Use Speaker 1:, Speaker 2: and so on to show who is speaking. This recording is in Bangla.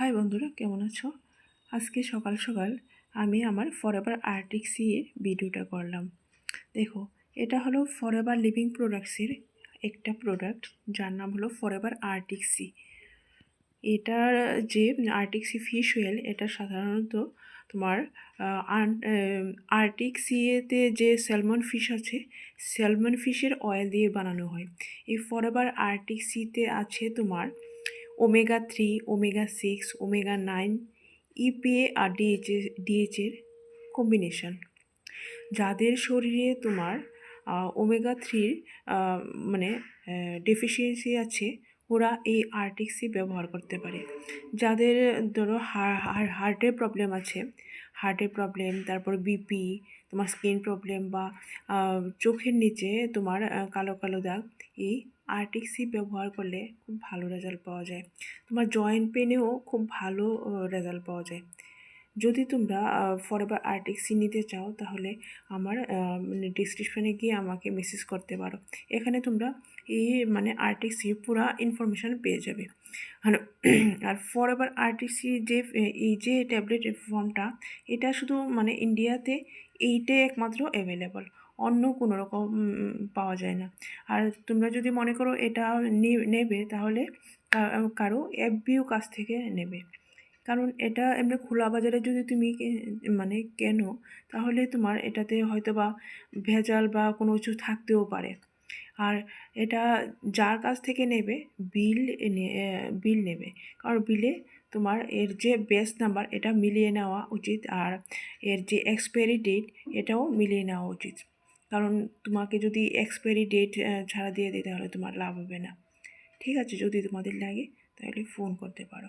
Speaker 1: হাই বন্ধুরা, কেমন আছো? আজকে সকাল সকাল আমি আমার ফরএভার আর্টিক সি ভিডিওটা করলাম। দেখো, এটা হলো ফরএভার লিভিং প্রোডাক্টসের একটা প্রোডাক্ট যার নাম হলো ফরএভার আর্টিক সি এটার যে আর্টিক সি ফিশ অয়েল এটা সাধারণত তোমার আর্টিক যে স্যালমন ফিশ আছে স্যালমন ফিশের অয়েল দিয়ে বানানো হয়। এই ফরএভার আর্টিক সিতে আছে তোমার omega three omega six omega nine EPA আর ডিএচএ ডিএইচের কম্বিনেশন যাদের শরীরে তোমার ওমেগা থ্রির মানে ডেফিসিয়েন্সি আছে, ওরা এই আর্টিক্সি ব্যবহার করতে পারে। যাদের ধরো হার্টের প্রবলেম আছে হার্টের প্রবলেম, তারপর বিপি, তোমার স্কিন প্রবলেম বা চোখের নিচে তোমার কালো কালো দাগ, এই আর্টিক্সি ব্যবহার করলে খুব ভালো রেজাল্ট পাওয়া যায়। তোমার জয়েন্ট পেনেও খুব ভালো রেজাল্ট পাওয়া যায়। যদি তোমরা ফরএভার আর্টিক সি নিতে চাও, তাহলে আমার মানে ডিসক্রিপশানে গিয়ে আমাকে মেসেজ করতে পারো। এখানে তোমরা এই মানে আর্টিক সি পুরো ইনফরমেশান পেয়ে যাবে। আর ফরএভার আর্টিক সি যে এই যে ট্যাবলেট ফর্মটা এটা শুধু মানে ইন্ডিয়াতে এইটাই একমাত্র অ্যাভেলেবল অন্য কোনো রকম পাওয়া যায় না। আর তোমরা যদি মনে করো এটা নেবে, তাহলে কারও এফবিও কাছ থেকে নেবে। কারণ এটা এমনি খোলা বাজারে যদি তুমি মানে কেনো, তাহলে তোমার এটাতে হয়তো বা ভেজাল বা কোনো কিছু থাকতেও পারে। আর এটা যার কাছ থেকে নেবে, বিল বিল নেবে। কারণ বিলে তোমার এর যে বেস নাম্বার এটা মিলিয়ে নেওয়া উচিত। আর এর যে এক্সপায়ারি ডেট এটাও মিলিয়ে নেওয়া উচিত। কারণ তোমাকে যদি এক্সপায়ারি ডেট ছাড়া দিয়ে দিই তাহলে তোমার লাভ হবে না। ঠিক আছে, যদি তোমাদের লাগে, তাহলে ফোন করতে পারো।